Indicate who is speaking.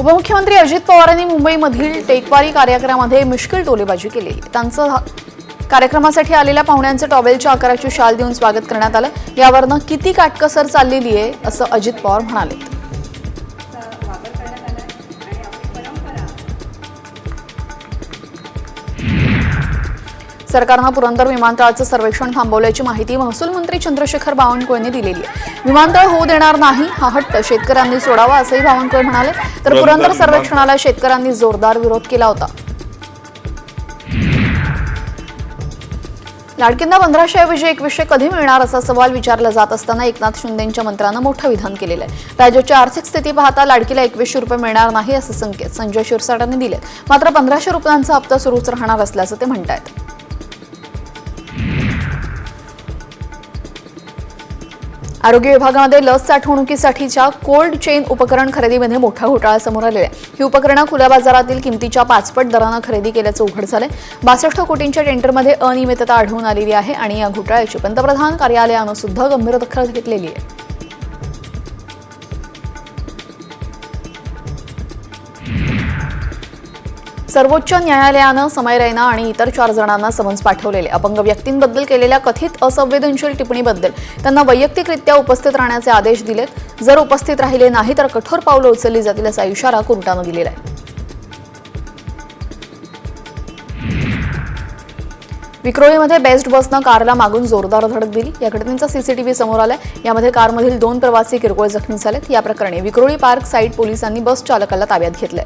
Speaker 1: उपमुख्यमंत्री अजित पवारांनी मुंबईमधील टेकवारी कार्यक्रमामध्ये मुश्किल टोलेबाजी केली. त्यांचं कार्यक्रमासाठी आलेल्या पाहुण्यांचं टॉवेलच्या आकाराची शाल देऊन स्वागत करण्यात आलं. यावरनं किती काटकसर चाललेली आहे असं अजित पवार म्हणाले. सरकारनं पुरंदर विमानतळाचं सर्वेक्षण थांबवल्याची माहिती महसूल मंत्री चंद्रशेखर बावनकुळेंनी दिलेली आहे. विमानतळ होऊ देणार नाही हा हट्ट शेतकऱ्यांनी सोडावा असंही बावनकुळे म्हणाले. तर पुरंदर सर्वेक्षणाला शेतकऱ्यांनी जोरदार विरोध केला होता. लाडकींना पंधराशे ऐवजी एकवीसशे कधी मिळणार असा सवाल विचारला जात असताना एकनाथ शिंदेच्या मंत्र्यानं मोठं विधान केलेलं आहे. राज्याची आर्थिक स्थिती पाहता लाडकीला एकवीसशे रुपये मिळणार नाही असे संकेत संजय शिरसाटांनी दिले मात्र पंधराशे रुपयांचा हप्ता सुरूच राहणार असल्याचं ते म्हणतायत. आरोग्य विभागामध्ये लस साठवणुकीसाठीच्या कोल्ड चेन उपकरण खरेदीमध्ये मोठा घोटाळा समोर आलेला आहे. ही उपकरणं खुल्या बाजारातील किमतीच्या पाचपट दरानं खरेदी केल्याचं उघड झालंय. बासष्ट कोटींच्या टेंडरमध्ये अनियमितता आढळून आलेली आहे आणि या घोटाळ्याची पंतप्रधान कार्यालयानं सुद्धा गंभीर दखल घेतलेली आहे. सर्वोच्च न्यायालयानं समय रैना आणि इतर चार जणांना समन्स पाठवलेले अपंग व्यक्तींबद्दल केलेल्या कथित असंवेदनशील टिप्पणीबद्दल त्यांना वैयक्तिकरित्या उपस्थित राहण्याचे आदेश दिलेत. जर उपस्थित राहिले नाही तर कठोर पावलं उचलली जातील असा इशारा कोर्टानं दिलेला आहे. विक्रोळीमध्ये बेस्ट बसनं कारला मागून जोरदार धडक दिली. या घटनेचा सीसीटीव्ही समोर आलाय. यामध्ये कारमधील दोन प्रवासी किरकोळ जखमी झालेत. या प्रकरणी विक्रोळी पार्क साईड पोलिसांनी बस चालकाला ताब्यात घेतलंय.